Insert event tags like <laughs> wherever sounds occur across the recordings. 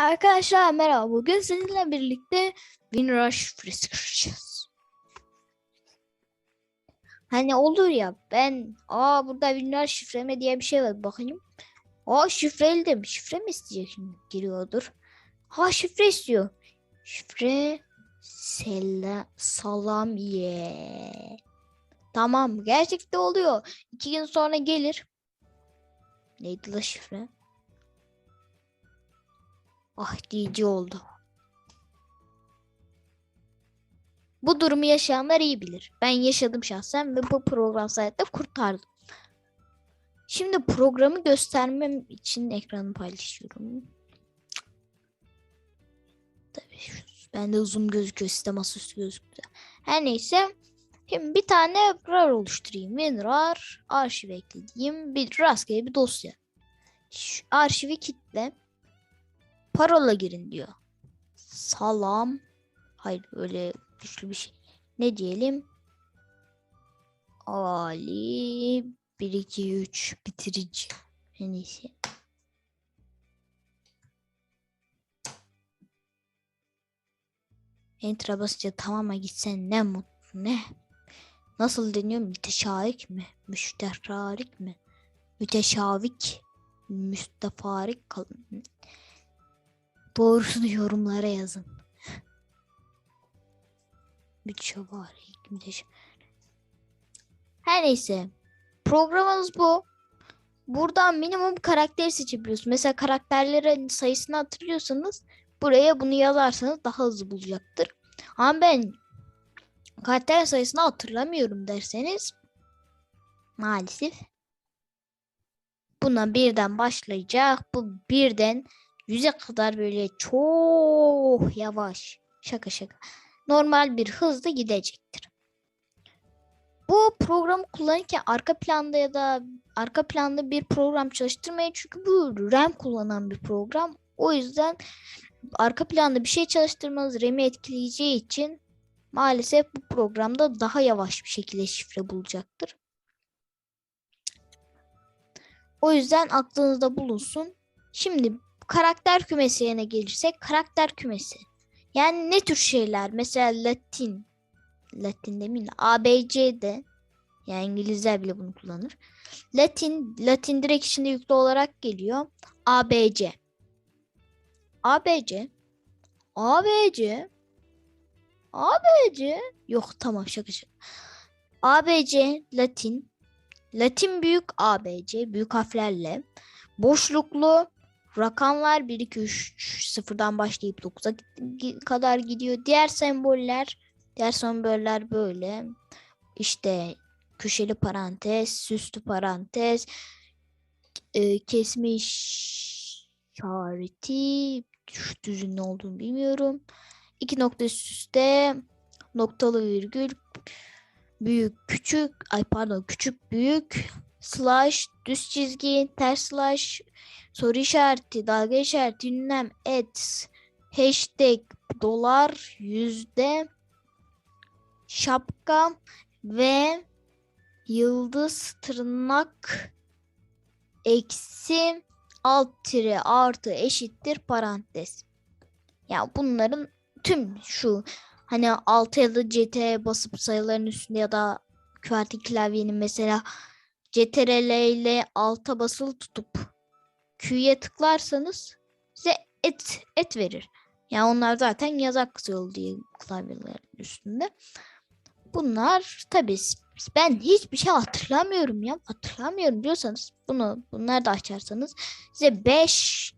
Arkadaşlar merhaba. Bugün sizinle birlikte WinRush kıracağız. Hani olur ya ben aa burada WinRush şifreme diye bir şey var bakayım. Aa şifreli de şifre mi isteyecek şimdi giriyordur. Ha şifre istiyor. Şifre sela, salam ye. Tamam gerçekte oluyor. İki gün sonra gelir. Neydi la şifre? Ah diyici oldu. Bu durumu yaşayanlar iyi bilir. Ben yaşadım şahsen ve bu program sayesinde kurtardım. Şimdi programı göstermem için ekranı paylaşıyorum. Tabii şu- bende uzun gözüküyor. Sistem masaüstü gözüküyor. Her neyse. Şimdi bir tane RAR oluşturayım. WinRAR arşiv ekleyeyim. Bir rastgele bir dosya. Şu arşivi kitle parola girin diyor. Salam. Hayır öyle güçlü bir şey. Ne diyelim? Ali 1 2 3 bitirici. En iyisi. Enter'a basınca tamama gitsen ne mutlu ne. Nasıl deniyor? Müteşavik mi? Müşterik mi? Müteşavik. Müstefarik kalın. Doğrusunu yorumlara yazın. Müteşavik. Müteşavik. Her neyse. Programımız bu. Buradan minimum karakter seçebiliyorsunuz. Mesela karakterlerin sayısını hatırlıyorsanız buraya bunu yazarsanız daha hızlı bulacaktır. Ama ben karakter sayısını hatırlamıyorum derseniz maalesef buna birden başlayacak. Bu birden yüze kadar böyle çok yavaş. Şaka şaka. Normal bir hızla gidecektir. Bu programı kullanırken arka planda ya da arka planda bir program çalıştırmayın. Çünkü bu RAM kullanan bir program. O yüzden arka planda bir şey çalıştırmanız RAM'i etkileyeceği için maalesef bu programda daha yavaş bir şekilde şifre bulacaktır. O yüzden aklınızda bulunsun. Şimdi karakter kümesine gelirsek karakter kümesi. Yani ne tür şeyler? Mesela Latin. Latin demeyin de ABC'de yani İngilizler bile bunu kullanır. Latin, Latin direkt içinde yüklü olarak geliyor. ABC. ABC. ABC. ABC. Yok tamam şaka şaka. ABC Latin. Latin büyük ABC büyük harflerle. Boşluklu rakamlar 1 2 3 sıfırdan başlayıp 9'a kadar gidiyor. Diğer semboller diğer semboller böyle. İşte köşeli parantez, süslü parantez, e, kesme işareti, düzün ne olduğunu bilmiyorum. İki nokta üst üste, noktalı virgül, büyük küçük, ay pardon küçük büyük, slash, düz çizgi, ters slash, soru işareti, dalga işareti, ünlem, et, hashtag, dolar, yüzde, şapka ve yıldız tırnak eksi alt tire artı eşittir parantez. Ya bunların tüm şu hani alt ya da CT basıp sayıların üstünde ya da QWERTY klavyenin mesela CTRL ile alta basılı tutup Q'ye tıklarsanız size et et verir. Yani onlar zaten yazar kısa diye klavyelerin üstünde. Bunlar tabii ben hiçbir şey hatırlamıyorum ya. Hatırlamıyorum diyorsanız bunu bunları da açarsanız size 5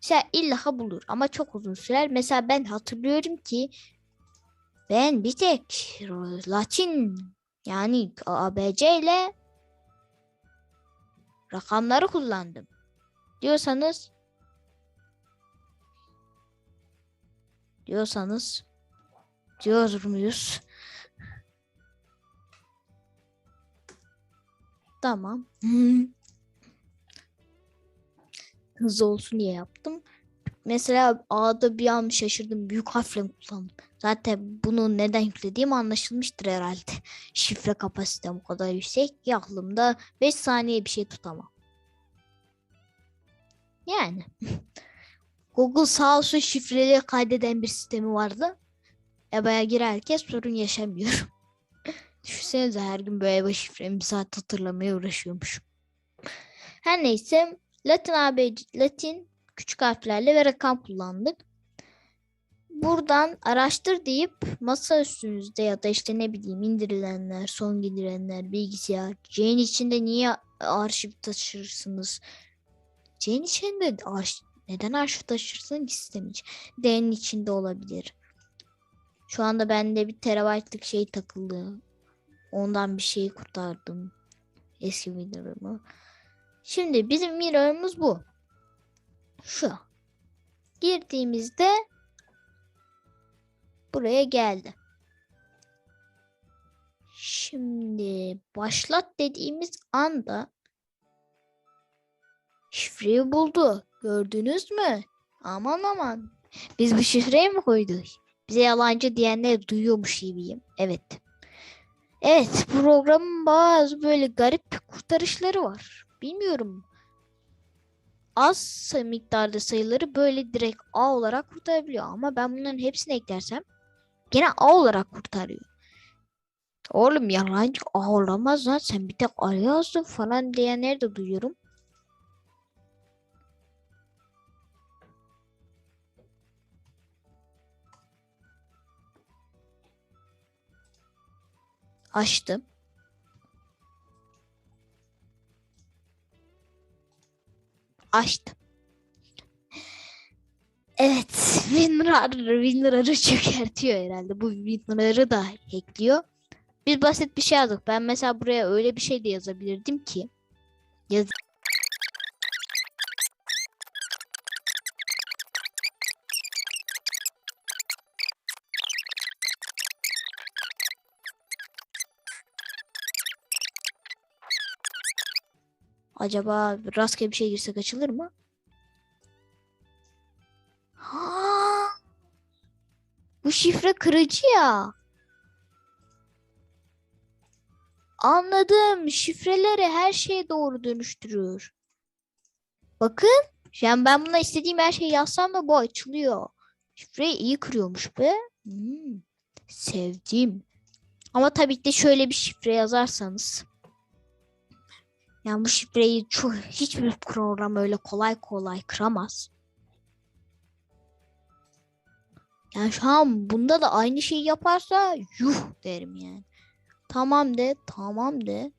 şey illa bulur ama çok uzun sürer. Mesela ben hatırlıyorum ki ben bir tek Latin yani ABC ile rakamları kullandım. Diyorsanız diyorsanız diyor muyuz? Tamam. <laughs> Hızlı olsun diye yaptım. Mesela A'da bir an şaşırdım. Büyük harfle kullandım? Zaten bunu neden yüklediğim anlaşılmıştır herhalde. <laughs> Şifre kapasitem o kadar yüksek ki aklımda 5 saniye bir şey tutamam. Yani. <laughs> Google sağ olsun şifreli kaydeden bir sistemi vardı. EBA'ya girerken sorun yaşamıyorum. <laughs> Düşünsenize her gün böyle EBA şifremi bir saat hatırlamaya uğraşıyormuşum. Her neyse Latin ABC, Latin küçük harflerle ve rakam kullandık. Buradan araştır deyip masa üstünüzde ya da işte ne bileyim indirilenler, son indirilenler, bilgisayar. C'nin içinde niye arşiv taşırsınız? C'nin içinde arşiv, neden arşiv taşırsın ki sistem? D'nin içinde olabilir. Şu anda bende bir terabaytlık şey takıldı. Ondan bir şeyi kurtardım. Eski mirror'ımı. Şimdi bizim mirror'ımız bu. Şu. Girdiğimizde buraya geldi. Şimdi başlat dediğimiz anda şifreyi buldu. Gördünüz mü? Aman aman. Biz bu şifreyi mi koyduk? Bize yalancı diyenler duyuyormuş gibiyim. Evet. Evet programın bazı böyle garip kurtarışları var. Bilmiyorum. Az miktarda sayıları böyle direkt A olarak kurtarabiliyor. Ama ben bunların hepsini eklersem gene A olarak kurtarıyor. Oğlum yalancı A olamaz lan sen bir tek A yazdın falan diyenleri de duyuyorum. Açtım. Açtım. Evet, WinRAR, WinRAR'ı çökertiyor herhalde. Bu WinRAR'ı da hackliyor. Biz basit bir şey yazdık. Ben mesela buraya öyle bir şey de yazabilirdim ki. Yaz Acaba rastgele bir şey girsek açılır mı? Ha! <gasps> Bu şifre kırıcı ya. Anladım. Şifreleri her şeye doğru dönüştürüyor. Bakın. Yani ben buna istediğim her şeyi yazsam da bu açılıyor. Şifreyi iyi kırıyormuş be. Hmm, sevdim. Ama tabii ki de şöyle bir şifre yazarsanız. Yani bu şifreyi çok, hiçbir program öyle kolay kolay kıramaz. Yani şu an bunda da aynı şeyi yaparsa yuh derim yani. Tamam de, tamam de.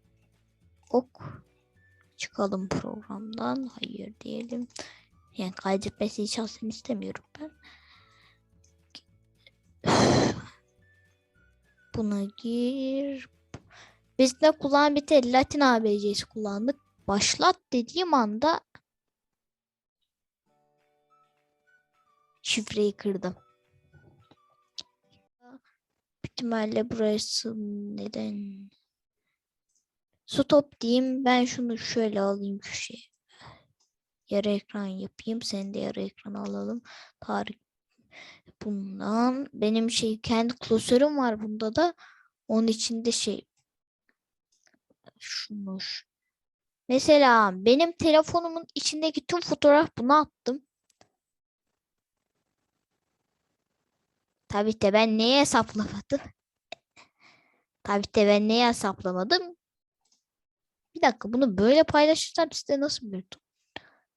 Ok. Çıkalım programdan. Hayır diyelim. Yani kaydetmesini şahsen istemiyorum ben. <sighs> Buna gir. Biz de kullan bir Latin ABC'si kullandık. Başlat dediğim anda şifreyi kırdım. Büyük ihtimalle burası neden? Stop diyeyim. Ben şunu şöyle alayım köşeye. Yarı ekran yapayım. Sen de yarı ekran alalım. Tarih bundan. Benim şey kendi klasörüm var bunda da. Onun içinde şey şunu. Mesela benim telefonumun içindeki tüm fotoğraf bunu attım. Tabii de ben neye hesaplamadım? <laughs> Tabii de ben neye hesaplamadım? Bir dakika bunu böyle paylaşırsam size nasıl bir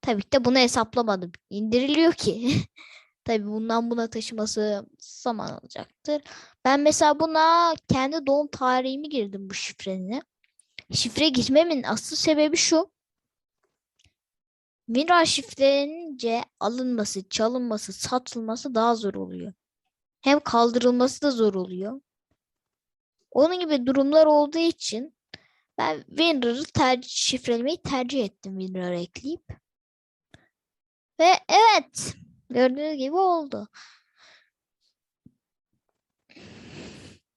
Tabii de bunu hesaplamadım. İndiriliyor ki. <laughs> Tabii bundan buna taşıması zaman alacaktır. Ben mesela buna kendi doğum tarihimi girdim bu şifreni. Şifre girmemin asıl sebebi şu. WinRAR şifrelenince alınması, çalınması, satılması daha zor oluyor. Hem kaldırılması da zor oluyor. Onun gibi durumlar olduğu için ben WinRAR'ı tercih, şifrelemeyi tercih ettim WinRAR'ı ekleyip. Ve evet gördüğünüz gibi oldu.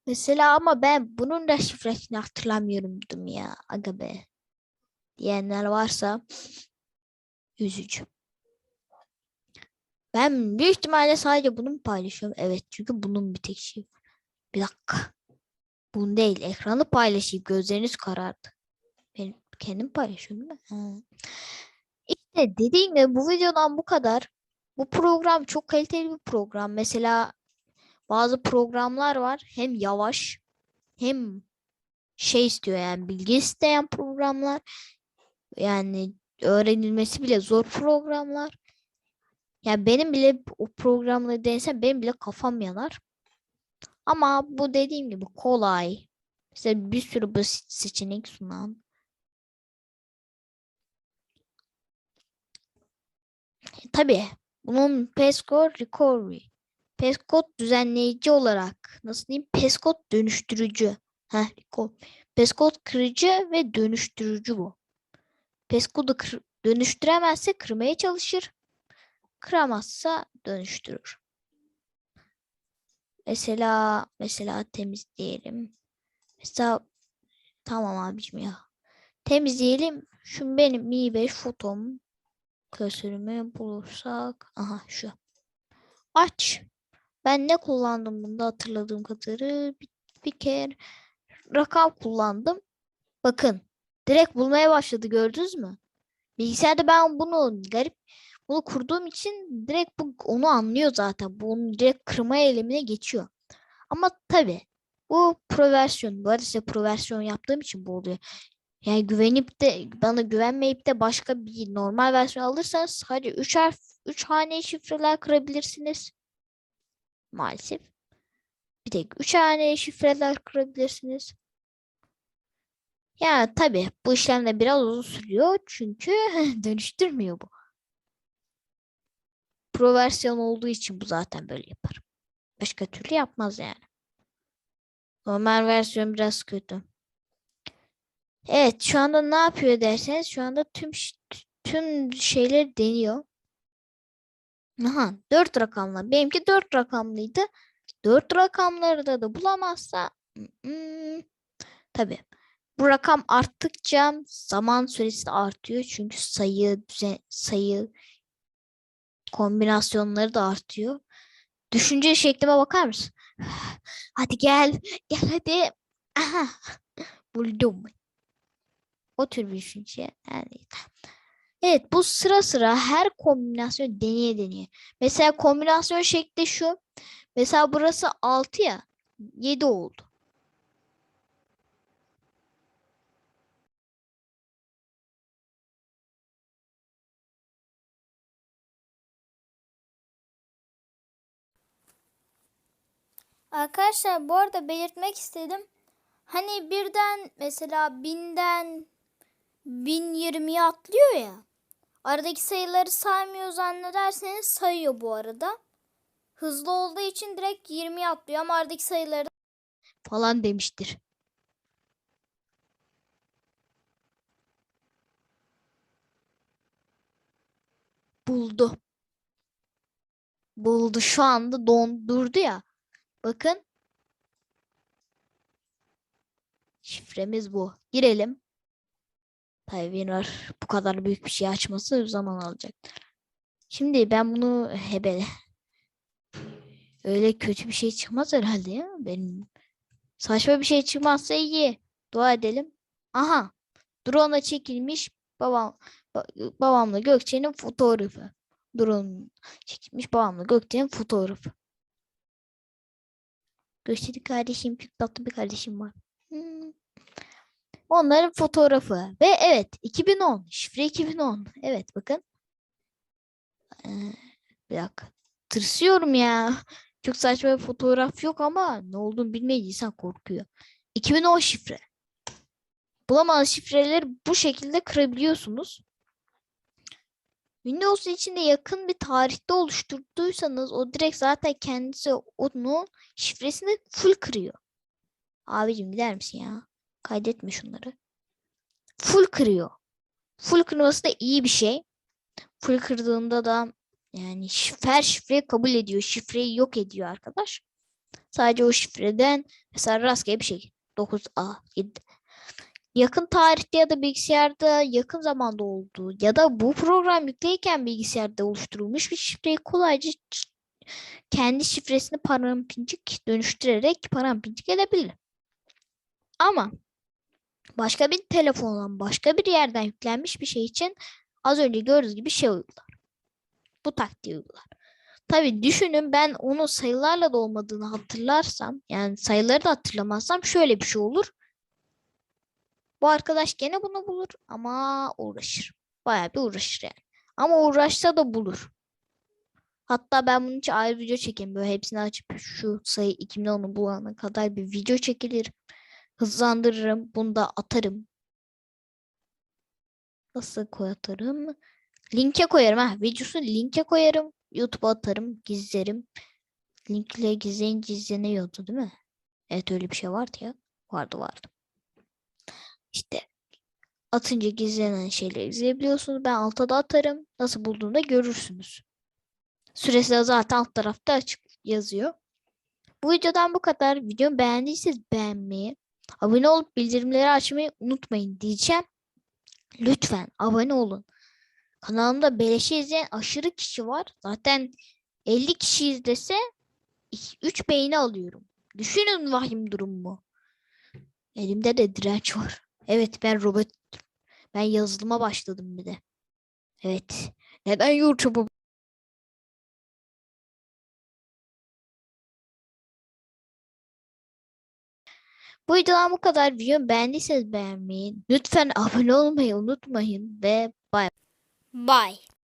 Mesela ama ben bunun da şifresini hatırlamıyorumdum ya. Aga be. Diyenler varsa üzücü. Ben büyük ihtimalle sadece bunu paylaşıyorum? Evet çünkü bunun bir tek şey. Bir dakika. Bunu değil. Ekranı paylaşayım. Gözleriniz karardı. Ben kendim paylaşıyorum değil mi? İşte dediğim gibi bu videodan bu kadar. bu program çok kaliteli bir program. Mesela bazı programlar var hem yavaş hem şey istiyor yani bilgi isteyen programlar. Yani öğrenilmesi bile zor programlar. Ya benim bile o programları denesem benim bile kafam yanar. Ama bu dediğim gibi kolay. Size bir sürü basit seçenek sunan. Tabii bunun passcode recovery. Passcode düzenleyici olarak nasıl diyeyim? Passcode dönüştürücü. Heh. Passcode kırıcı ve dönüştürücü bu. Passcode'u kır- dönüştüremezse kırmaya çalışır. Kıramazsa dönüştürür. Mesela mesela temizleyelim. Mesela tamam abicim ya. Temizleyelim. Şu benim Mi 5 fotom. Klasörümü bulursak. Aha şu. Aç. Ben ne kullandım bunda hatırladığım kadarı. Bir, bir kere rakam kullandım. Bakın. Direkt bulmaya başladı gördünüz mü? Bilgisayarda ben bunu garip bunu kurduğum için direkt bu onu anlıyor zaten. Bunu direkt kırma eylemine geçiyor. Ama tabii bu pro versiyon. Bu arada size pro versiyon yaptığım için bu oluyor. Yani güvenip de bana güvenmeyip de başka bir normal versiyon alırsanız sadece 3 harf 3 hane şifreler kırabilirsiniz. Maalesef. Bir tek 3 hane şifreler kırabilirsiniz. Ya tabii bu işlemde biraz uzun sürüyor çünkü <laughs> dönüştürmüyor bu. Pro versiyon olduğu için bu zaten böyle yapar. Başka türlü yapmaz yani. Normal versiyon biraz kötü. Evet şu anda ne yapıyor derseniz şu anda tüm tüm şeyleri deniyor. Aha 4 rakamla. Benimki 4 rakamlıydı. 4 rakamları da, da bulamazsa mm, tabii bu rakam arttıkça zaman süresi de artıyor. Çünkü sayı düzen sayı kombinasyonları da artıyor. Düşünce şeklime bakar mısın? <sighs> Hadi gel. Gel hadi. Aha. <laughs> Buldum. O tür bir düşünce. Yani. Evet bu sıra sıra her kombinasyon deneye deneye. Mesela kombinasyon şekli şu. Mesela burası 6 ya. 7 oldu. Arkadaşlar bu arada belirtmek istedim. Hani birden mesela binden 1020'ye atlıyor ya. Aradaki sayıları saymıyor zannederseniz sayıyor bu arada. Hızlı olduğu için direkt 20'ye atlıyor ama aradaki sayıları Falan demiştir. Buldu. Buldu. Şu anda dondurdu ya. Bakın. Şifremiz bu. Girelim. Tabii Winrar bu kadar büyük bir şey açması zaman alacak. Şimdi ben bunu hebele. Öyle kötü bir şey çıkmaz herhalde ya. Benim saçma bir şey çıkmazsa iyi. Dua edelim. Aha. Drone'a çekilmiş babam ba- babamla Gökçe'nin fotoğrafı. Drone çekilmiş babamla Gökçe'nin fotoğrafı. Gökçe'nin kardeşim çok tatlı bir kardeşim var. Onların fotoğrafı. Ve evet 2010. Şifre 2010. Evet bakın. Ee, bir dakika. Tırsıyorum ya. Çok saçma bir fotoğraf yok ama ne olduğunu bilmeyince insan korkuyor. 2010 şifre. Bulamaz şifreleri bu şekilde kırabiliyorsunuz. Windows içinde yakın bir tarihte oluşturduysanız o direkt zaten kendisi onun şifresini full kırıyor. Abicim gider misin ya? Kaydetme şunları. Full kırıyor. Full kırması da iyi bir şey. Full kırdığında da yani şif- her şifreyi kabul ediyor. Şifreyi yok ediyor arkadaş. Sadece o şifreden mesela rastgele bir şey. 9A 7. Yakın tarihte ya da bilgisayarda yakın zamanda olduğu ya da bu program yükleyken bilgisayarda oluşturulmuş bir şifreyi kolayca kendi şifresini parampinçik dönüştürerek parampinçik edebilir. Ama başka bir telefondan başka bir yerden yüklenmiş bir şey için az önce gördüğünüz gibi şey uygular. bu taktiği uygular. Tabii düşünün ben onun sayılarla da olmadığını hatırlarsam yani sayıları da hatırlamazsam şöyle bir şey olur. Bu arkadaş gene bunu bulur ama uğraşır. Bayağı bir uğraşır yani. Ama uğraşsa da bulur. Hatta ben bunun için ayrı video çekeyim. Böyle hepsini açıp şu sayı 2010'u bulana kadar bir video çekilir. Hızlandırırım. Bunu da atarım. Nasıl koy atarım? Linke koyarım ha. Videosunu linke koyarım. YouTube'a atarım. Gizlerim. Linkle gizleyince izleniyordu değil mi? Evet öyle bir şey vardı ya. Vardı vardı. İşte atınca gizlenen şeyleri izleyebiliyorsunuz. Ben alta da atarım. Nasıl bulduğunu da görürsünüz. Süresi de zaten alt tarafta açık yazıyor. Bu videodan bu kadar. Videomu beğendiyseniz beğenmeyi, abone olup bildirimleri açmayı unutmayın diyeceğim. Lütfen abone olun. Kanalımda beleşe izleyen aşırı kişi var. Zaten 50 kişi izlese 3 beğeni alıyorum. Düşünün vahim durumu. Elimde de direnç var. Evet ben robot ben yazılıma başladım bir de. Evet. Neden YouTube'u Bu videodan bu kadar. Videomu beğendiyseniz beğenmeyi, lütfen abone olmayı unutmayın ve bay Bye.